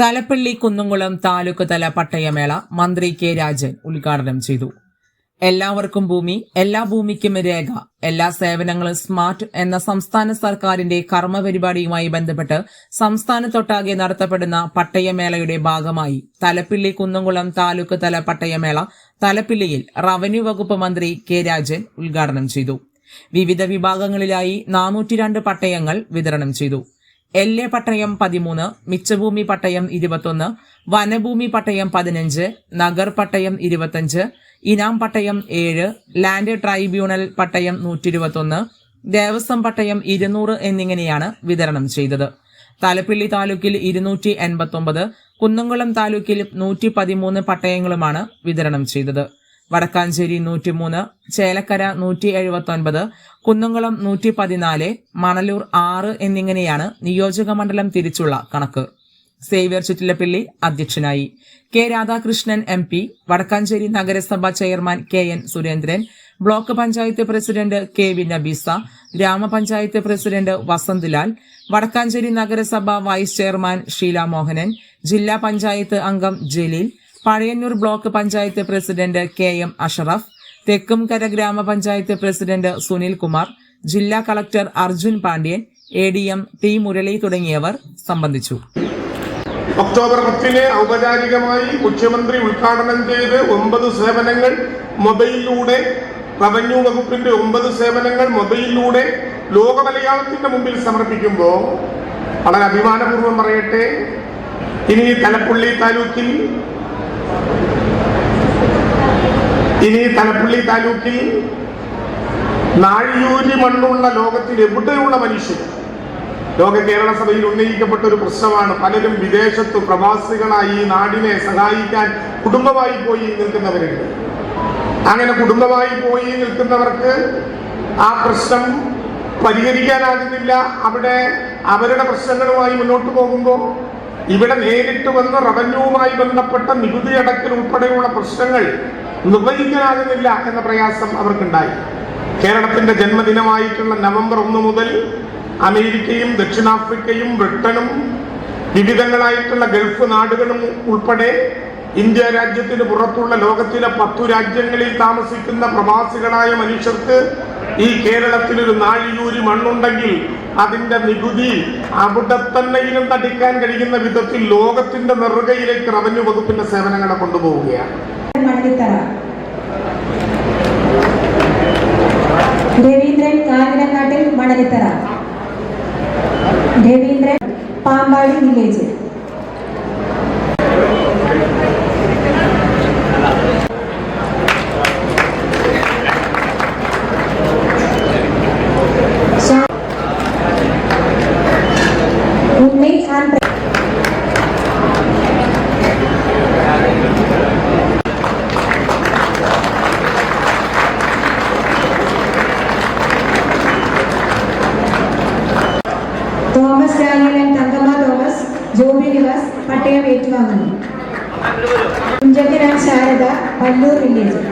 തലപ്പള്ളി കുന്നുംകുളം താലൂക്ക് തല പട്ടയമേള മന്ത്രി കെ രാജൻ ഉദ്ഘാടനം ചെയ്തു. എല്ലാവർക്കും ഭൂമി എല്ലാ ഭൂമിക്കും രേഖ എല്ലാ സേവനങ്ങളും സ്മാർട്ട് എന്ന സംസ്ഥാന സർക്കാരിന്റെ കർമ്മ പരിപാടിയുമായി ബന്ധപ്പെട്ട് സംസ്ഥാനത്തൊട്ടാകെ നടത്തപ്പെടുന്ന പട്ടയമേളയുടെ ഭാഗമായി തലപ്പിള്ളി കുന്നംകുളം താലൂക്ക് തല പട്ടയമേള തലപ്പിള്ളിയിൽ റവന്യൂ വകുപ്പ് മന്ത്രി കെ രാജൻ ഉദ്ഘാടനം ചെയ്തു. വിവിധ വിഭാഗങ്ങളിലായി നാനൂറ്റി പട്ടയങ്ങൾ വിതരണം ചെയ്തു. എൽ എ പട്ടയം പതിമൂന്ന് മിച്ചഭൂമി പട്ടയം ഇരുപത്തൊന്ന് വനഭൂമി പട്ടയം പതിനഞ്ച് നഗർ പട്ടയം ഇരുപത്തഞ്ച് ഇനാം പട്ടയം ഏഴ് ലാൻഡ് ട്രൈബ്യൂണൽ പട്ടയം നൂറ്റി ഇരുപത്തൊന്ന് ദേവസ്വം പട്ടയം ഇരുന്നൂറ് എന്നിങ്ങനെയാണ് വിതരണം ചെയ്തത്. തലപ്പിള്ളി താലൂക്കിൽ ഇരുന്നൂറ്റി എൺപത്തൊമ്പത് കുന്നംകുളം താലൂക്കിൽ നൂറ്റി പതിമൂന്ന് പട്ടയങ്ങളുമാണ് വിതരണം ചെയ്തത്. വടക്കാഞ്ചേരി നൂറ്റിമൂന്ന് ചേലക്കര നൂറ്റി എഴുപത്തി ഒൻപത് കുന്നംകുളം നൂറ്റി പതിനാല് മണലൂർ ആറ് എന്നിങ്ങനെയാണ് നിയോജക മണ്ഡലം തിരിച്ചുള്ള കണക്ക്. സേവ്യർ ചുറ്റിലപ്പിള്ളി അധ്യക്ഷനായി. K Radhakrishnan M P Vadakkanchery നഗരസഭ chairman K N Surendran block panchayat president K V Nabeesa ഗ്രാമപഞ്ചായത്ത് പ്രസിഡന്റ് വസന്ത്ലാൽ വടക്കാഞ്ചേരി നഗരസഭ വൈസ് ചെയർമാൻ ഷീല മോഹനൻ ജില്ലാ പഞ്ചായത്ത് അംഗം Jaleel Pazhayannur block panchayat president K M Ashraf Thekkumkara ഗ്രാമപഞ്ചായത്ത് പ്രസിഡന്റ് സുനിൽ കുമാർ ജില്ലാ collector Arjun Pandian A D M T Murali തുടങ്ങിയവർ സംബന്ധിച്ചു. October പത്തിന് ഔപചാരികമായി മുഖ്യമന്ത്രി ഉദ്ഘാടനം ചെയ്ത് ഒമ്പത് സേവനങ്ങൾ മൊബൈലിലൂടെ റവന്യൂ വകുപ്പിന്റെ ഒമ്പത് സേവനങ്ങൾ മൊബൈലിലൂടെ ലോക മലയാളത്തിന്റെ മുമ്പിൽ സമർപ്പിക്കുമ്പോൾ വളരെ അഭിമാനപൂർവം പറയട്ടെ ഇനി തലപ്പുള്ളി താലൂക്കിൽ ഇനി തലപ്പള്ളി താലൂക്കിൽ നാഴിയൂരി മണ്ണുള്ള ലോകത്തിൽ എവിടെയുള്ള മനുഷ്യൻ? ലോക കേരള സഭയിൽ ഉന്നയിക്കപ്പെട്ട ഒരു പ്രശ്നമാണ് പലരും വിദേശത്ത് പ്രവാസികളായി ഈ നാടിനെ സഹായിക്കാൻ കുടുംബമായി പോയി നിൽക്കുന്നവരുണ്ട്. അങ്ങനെ കുടുംബമായി പോയി നിൽക്കുന്നവർക്ക് ആ പ്രശ്നം പരിഹരിക്കാനാകുന്നില്ല. അവിടെ അവരുടെ പ്രശ്നങ്ങളുമായി മുന്നോട്ട് പോകുമ്പോൾ ഇവിടെ നേരിട്ട് വന്ന റവന്യൂവുമായി ബന്ധപ്പെട്ട നികുതി അടക്കൽ ഉൾപ്പെടെയുള്ള പ്രശ്നങ്ങൾ നിർവഹിക്കാനാകുന്നില്ല എന്ന പ്രയാസം അവർക്കുണ്ടായി. കേരളത്തിന്റെ ജന്മദിനമായിട്ടുള്ള നവംബർ ഒന്ന് മുതൽ അമേരിക്കയും ദക്ഷിണാഫ്രിക്കയും ബ്രിട്ടനും വിവിധങ്ങളായിട്ടുള്ള ഗൾഫ് നാടുകളും ഉൾപ്പെടെ ഇന്ത്യ രാജ്യത്തിന് പുറത്തുള്ള ലോകത്തിലെ പത്തു രാജ്യങ്ങളിൽ താമസിക്കുന്ന പ്രവാസികളായ മനുഷ്യർക്ക് ഈ കേരളത്തിൽ ഒരു നാഴിയൂരി മണ്ണുണ്ടെങ്കിൽ അതിന്റെ നികുതി അവിടെ തന്നെ തടിക്കാൻ കഴിയുന്ന വിധത്തിൽ ലോകത്തിന്റെ നെറുകയിലേക്ക് റവന്യൂ വകുപ്പിന്റെ സേവനങ്ങളെ കൊണ്ടുപോവുകയാണ്. രവീന്ദ്രൻ കാഞ്ഞിരങ്ങാട്ടിൽ മണലിത്തറ. രവീന്ദ്രൻ പാമ്പാടി വില്ലേജ്. തോമസ് ഡാനിയലൻ തങ്കമ്മ തോമസ് ജോബി നിവാസ് പട്ടയം ഏറ്റുവാങ്ങുന്നു കുഞ്ചക്കനാൻ ശാരദ പല്ലൂർ വില്ലേജ്.